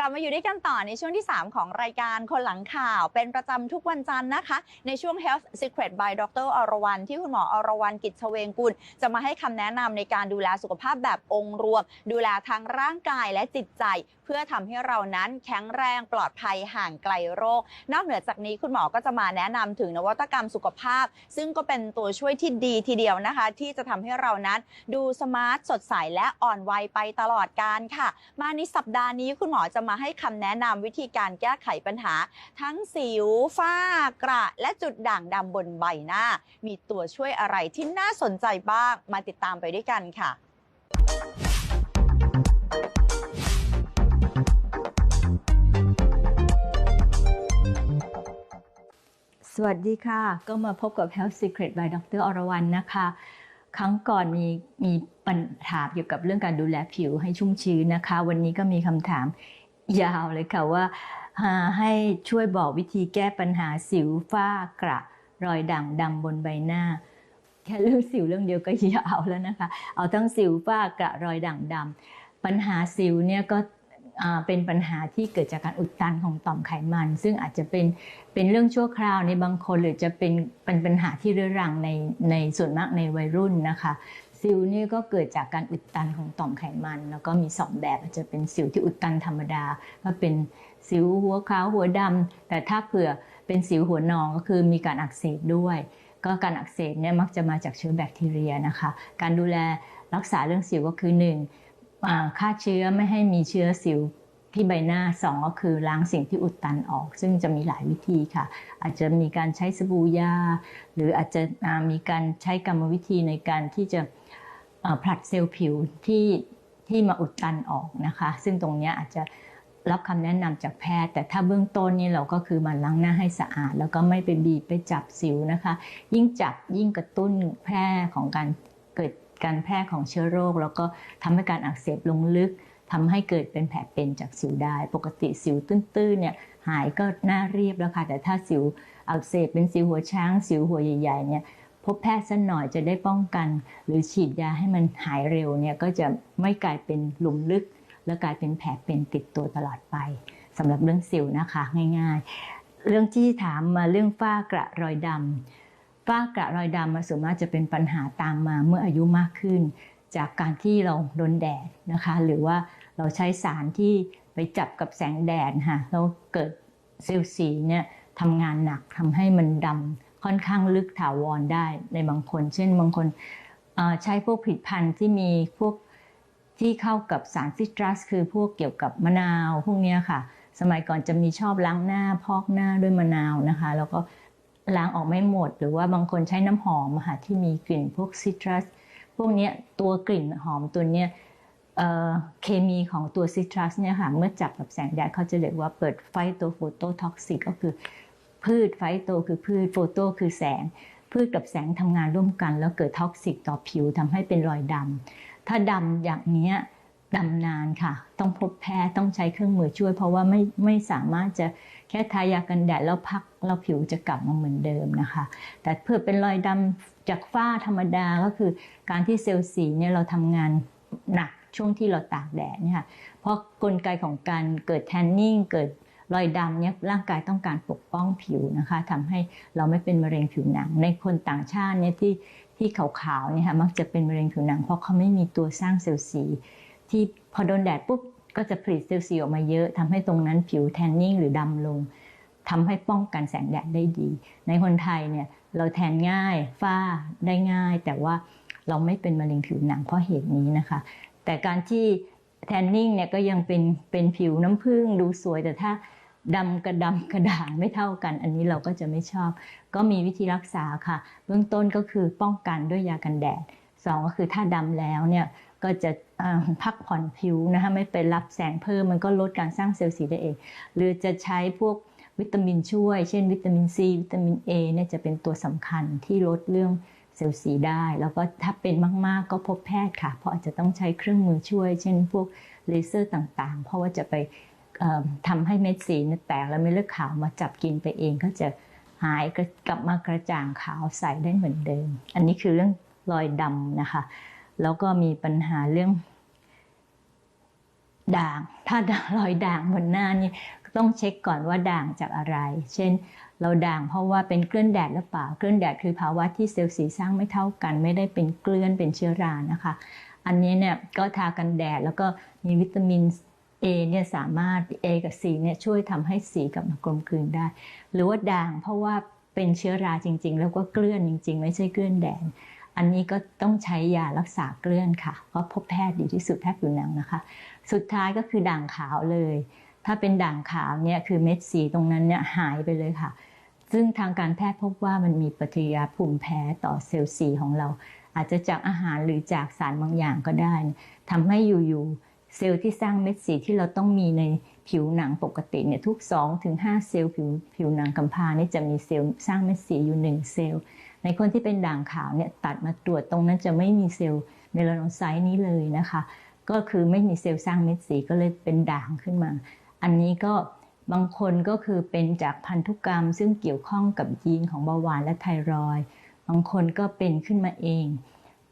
กลับมาอยู่ด้วยกันต่อในช่วงที่ 3 ของรายการคนหลังข่าวเป็นประจำทุกวันจันทร์นะคะ ในช่วง Health Secret by Dr. อรวรรณที่คุณหมออรวรรณกิจเฉวงกุลจะมาให้คำแนะนำในการดูแลสุขภาพแบบองค์รวม ดูแลทางร่างกายและจิตใจ เพื่อทำให้เรานั้นแข็งแรงปลอดภัยห่างไกลโรค นอกเหนือจากนี้คุณหมอก็จะมาแนะนำถึงนวัตกรรมสุขภาพ ซึ่งก็เป็นตัวช่วยที่ดีทีเดียวนะคะ ที่จะทำให้เรานั้นดูสมาร์ทสดใสและอ่อนวัยไปตลอดการค่ะ มาในสัปดาห์นี้คุณหมอจะมาให้คำแนะนำวิธีการแก้ไขปัญหา ทั้งสิวฝ้ากระ และจุดด่างดำบนใบหน้า มีตัวช่วยอะไรที่น่าสนใจบ้าง มาติดตามไปด้วยกันค่ะสวัสดีค่ะ ก็มาพบกับ Health Secret by Dr. อรวรรณนะคะ ครั้งก่อนมีมีปัญหาเกี่ยวกับเรื่องการดูแลผิวให้ชุ่มชื้นนะคะ วันนี้ก็มีคำถาม ยาวเลยค่ะว่าให้ช่วยบอกวิธีแก้ปัญหาสิวฝ้ากระ รอยด่างดำบนใบหน้า แค่เรื่องสิวเรื่องเดียวก็ยาวแล้วนะคะ เอาทั้งสิวฝ้ากระรอยด่างดำปัญหาสิวเนี่ยก็เป็นปัญหาที่เกิดจากการอุดตันของต่อมไขมัน ซึ่งอาจจะเป็นเป็นเรื่องชั่วคราวในบางคน หรือจะเป็นเป็นปัญหาที่เรื้อรังในในส่วนมากในวัยรุ่นนะคะ สิวนี่ก็เกิดจากการอุดตันของต่อมไขมัน แล้วก็มีสองแบบอาจจะเป็นสิวที่อุดตันธรรมดา ก็เป็นสิวหัวขาวหัวดำแต่ถ้าเผื่อเป็นสิวหัวนองก็คือมีการอักเสบด้วย ก็การอักเสบเนี่ยมักจะมาจากเชื้อแบคทีเรียนะคะ การดูแลรักษาเรื่องสิวก็คือหนึ่งอ่าฆ่าเชื้อไม่ให้มีเชื้อสิว ที่ใบหน้าสองก็คือล้างสิ่งที่อุดตันออก ซึ่งจะมีหลายวิธีค่ะ อาจจะมีการใช้สบู่ยา หรืออาจจะมีการใช้กรรมวิธีในการที่จะผลัดเซลล์ผิวที่ที่มาอุดตันออกนะคะ ซึ่งตรงนี้อาจจะรับคำแนะนำจากแพทย์ แต่ถ้าเบื้องต้นนี่เราก็คือมันล้างหน้าให้สะอาด แล้วก็ไม่ไปบีบไปจับสิวนะคะ ยิ่งจับยิ่งกระตุ้นแพร่ของการเกิดการแพร่ของเชื้อโรค แล้วก็ทำให้การอักเสบลงลึก ทำให้เกิดเป็นแผลเป็นจากสิวได้ ปกติสิวตื้นๆเนี่ยหายก็หน้าเรียบแล้วค่ะ แต่ถ้าสิวอักเสบเป็นสิวหัวช้าง สิวหัวใหญ่ๆเนี่ยพบแพทย์สักหน่อยจะได้ป้องกัน หรือฉีดยาให้มันหายเร็วเนี่ยก็จะไม่กลายเป็นหลุมลึก แล้วกลายเป็นแผลเป็นติดตัวตลอดไปสำหรับเรื่องสิวนะคะง่ายๆ เรื่องที่ถามมาเรื่องฝ้ากระรอยดำฝ้ากระรอยดำมาส่วนมากจะเป็นปัญหาตามมาเมื่ออายุมากขึ้น จากการที่เราโดนแดดนะคะ หรือว่า เราใช้สารที่ไปจับกับแสงแดดค่ะแล้วเกิดเซลล์สีเนี่ยทำงานหนักทำให้มันดำค่อนข้างลึกถาวรได้ในบางคน เช่นบางคนใช้พวกผลิตภัณฑ์ที่มีพวกที่เข้ากับสารซิตรัส คือพวกเกี่ยวกับมะนาวพวกนี้ค่ะ สมัยก่อนจะมีชอบล้างหน้าพอกหน้าด้วยมะนาวนะคะ แล้วก็ล้างออกไม่หมด หรือว่าบางคนใช้น้ำหอมค่ะที่มีกลิ่นพวกซิตรัส พวกนี้ตัวกลิ่นหอมตัวเนี้ย เคมีของตัวซิตรัสเนี่ยค่ะเมื่อจับกับแสงแดดเขาจะเรียกว่าเปิดไฟโตโฟโตท็อกซิกก็คือ พืชไฟโตคือพืชโฟโตคือแสง พืชกับแสงทำงานร่วมกัน แล้วเกิดท็อกซิกต่อผิวทำให้เป็นรอยดำถ้าดำอย่างเนี้ยดำนานค่ะ ต้องพบแพทย์ต้องใช้เครื่องมือช่วย เพราะว่าไม่ไม่สามารถจะแค่ทายากันแดดแล้วพักแล้วผิวจะกลับมาเหมือนเดิมนะคะ แต่เพื่อเป็นรอยดำจากฝ้าธรรมดาก็คือ การที่เซลล์สีเนี่ยเราทำงานหนัก ช่วงที่เราตากแดดเนี่ยค่ะเพราะกลไกของการเกิดแทนนิ่งเกิดรอยดำเนี่ยร่างกายต้องการปกป้องผิวนะคะทำให้เราไม่เป็นมะเร็งผิวหนัง ในคนต่างชาติเนี่ยที่ที่ขาวๆเนี่ยค่ะมักจะเป็นมะเร็งผิวหนัง เพราะเขาไม่มีตัวสร้างเซลล์สี ที่พอโดนแดดปุ๊บก็จะผลิตเซลล์สีออกมาเยอะทำให้ตรงนั้นผิวแทนนิ่งหรือดำลงทำให้ป้องกันแสงแดดได้ดี ในคนไทยเนี่ยเราแทนง่ายฝ้าได้ง่าย แต่ว่าเราไม่เป็นมะเร็งผิวหนังเพราะเหตุนี้นะคะ แต่การที่แทนนิ่งเนี่ยก็ยังเป็นเป็นผิวน้ำผึ้งดูสวย แต่ถ้าดำกระดำกระด่างไม่เท่ากัน อันนี้เราก็จะไม่ชอบ ก็มีวิธีรักษาค่ะ เบื้องต้นก็คือป้องกันด้วยยากันแดดสองก็คือถ้าดำแล้วเนี่ยก็จะพักผ่อนผิวนะคะไม่ไปรับแสงเพิ่มมันก็ลดการสร้างเซลล์สีได้เอง หรือจะใช้พวกวิตามินช่วย เช่น วิตามินซีวิตามินเอเนี่ยจะเป็นตัวสำคัญที่ลดเรื่อง เซลล์สีได้ แล้วก็ถ้าเป็นมากๆ ก็พบแพทย์ค่ะ เพราะอาจจะต้องใช้เครื่องมือช่วย เช่นพวกเลเซอร์ต่างๆ เพราะว่าจะไปเอ่อทำให้เม็ดสีแตกแล้วเม็ดเลือดขาวมาจับกินไปเองก็จะหายกลับมากระจ่างขาวใสได้เหมือนเดิม อันนี้คือเรื่องรอยดำนะคะ แล้วก็มีปัญหาเรื่อง ด่าง ถ้าด่างรอยด่างบนหน้านี่ต้องเช็คก่อนว่าด่างจากอะไร เช่น เราด่างเพราะว่าเป็นเกลื่อนแดดหรือเปล่า เกลื่อนแดดคือภาวะที่เซลล์สีสร้างไม่เท่ากัน ไม่ได้เป็นเกลื่อนเป็นเชื้อรานะคะ อันนี้เนี่ยก็ทากันแดดแล้วก็มีวิตามิน A เนี่ยสามารถ A กับ C เนี่ยช่วยทำให้สีกลับมากลมกลืนได้ หรือว่าด่างเพราะว่าเป็นเชื้อราจริง ๆ แล้วก็เกลื่อนจริง ๆ ไม่ใช่เกลื่อนแดด อันนี้ก็ต้องใช้ยารักษาเกลื่อนค่ะ เพราะพบแพทย์ดีที่สุดแพทย์ผิวหนังนะคะ สุดท้ายก็คือด่างขาวเลย ถ้าเป็นด่างขาวเนี่ยคือเม็ดสีตรงนั้นเนี่ยหายไปเลยค่ะ ซึ่งทางการแพทย์พบว่ามันมีปฏิกิริยาภูมิแพ้ต่อเซลล์สีของเรา อาจจะจากอาหารหรือจากสารบางอย่างก็ได้ทำให้อยู่ๆเซลล์ที่สร้างเม็ดสีที่เราต้องมีในผิวหนังปกติเนี่ยทุก2-5เซลล์ผิวผิวหนังกำพร้านี่จะมีเซลล์สร้างเม็ดสีอยู่1เซลล์ ในคนที่เป็นด่างขาวเนี่ยตัดมาตรวจตรงนั้นจะไม่มีเซลล์เมลาโนไซต์นี้เลยนะคะ ก็คือไม่มีเซลล์สร้างเม็ดสีก็เลยเป็นด่างขึ้นมา อันนี้ก็บางคนก็คือเป็นจากพันธุกรรม ซึ่งเกี่ยวข้องกับยีนของเบาหวานและไทรอยบางคนก็เป็นขึ้นมาเอง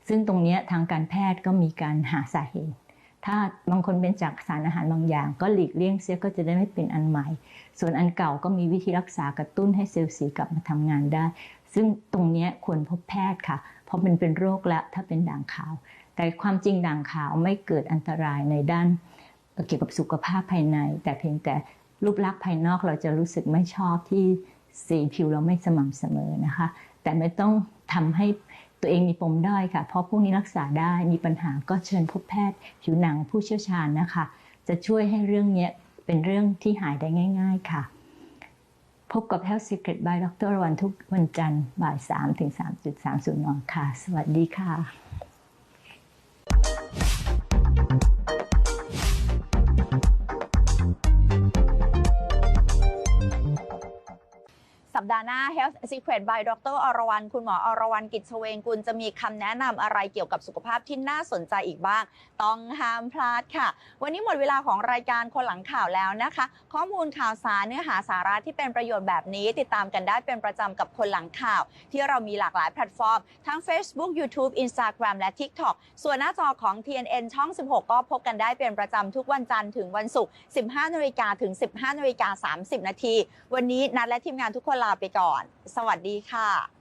ซึ่งตรงนี้ทางการแพทย์ก็มีการหาสาเหตุ ถ้าบางคนเป็นจากสารอาหารบางอย่าง ก็หลีกเลี่ยงเสียก็จะได้ไม่เป็นอันใหม่ ส่วนอันเก่าก็มีวิธีรักษากระตุ้นให้เซลล์สีกลับมาทำงานได้ ซึ่งตรงนี้ควรพบแพทย์ค่ะ เพราะมันเป็นโรคแล้วถ้าเป็นด่างขาว แต่ความจริงด่างขาวไม่เกิดอันตรายในด้านเกี่ยวกับสุขภาพภายใน แต่เพียงแต่รูปลักษณ์ภายนอกเราจะรู้สึกไม่ชอบที่สีผิวเราไม่สม่ำเสมอนะคะ แต่ไม่ต้องทำให้ตัวเองมีปมด้อยค่ะ เพราะพวกนี้รักษาได้มีปัญหาก็เชิญพบแพทย์ ผิวหนังผู้เชี่ยวชาญนะคะ จะช่วยให้เรื่องนี้เป็นเรื่องที่หายได้ง่าย ๆ ค่ะ บกับ Health Secret by ดรวันทุกวันจันทร์บ่าย3ถึง3.30นค่ะ สวัสดีค่ะาห์หน้า Health Secret by ดรอรวรรณคุณหมออรวรรณกิจเชเวงกุลจะมีคำแนะนำอะไรเกี่ยวกับสุขภาพที่น่าสนใจอีกบ้าง ต้องห้ามพลาดค่ะ วันนี้หมดเวลาของรายการคนหลังข่าวแล้วนะคะ ข้อมูลข่าวสารเนื้อหาสาระที่เป็นประโยชน์แบบนี้ติดตามกันได้เป็นประจำกับคนหลังข่าว ที่เรามีหลากหลายแพลตฟอร์ม ทั้ง Facebook YouTube Instagram และ TikTok ส่วนหน้าจอของ TNN ช่อง 16 ก็พบกันได้เป็นประจำทุกวันจันทร์ถึงวันศุกร์ 15นาฬิกาถึง 15นาฬิกา30 นาที วันนี้นัดและทีมงานทุกคนลาไปก่อน สวัสดีค่ะ